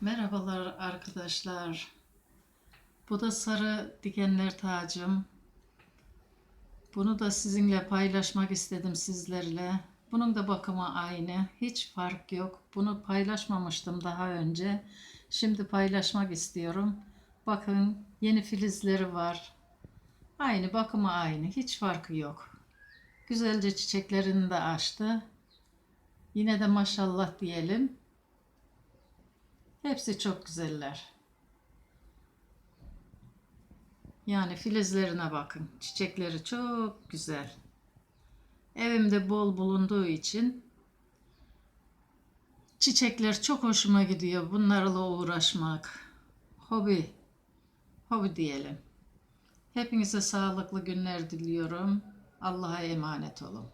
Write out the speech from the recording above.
Merhabalar arkadaşlar. Bu da sarı dikenler tacım. Bunu da sizinle paylaşmak istedim sizlerle. Bunun da bakımı aynı. Hiç fark yok. Bunu paylaşmamıştım daha önce. Şimdi paylaşmak istiyorum. Bakın yeni filizleri var. Aynı bakımı aynı. Hiç farkı yok. Güzelce çiçeklerini de açtı. Yine de maşallah diyelim. Hepsi çok güzeller. Yani filizlerine bakın. Çiçekleri çok güzel. Evimde bol bulunduğu için çiçekler çok hoşuma gidiyor. Bunlarla uğraşmak. Hobi. Hobi diyelim. Hepinize sağlıklı günler diliyorum. Allah'a emanet olun.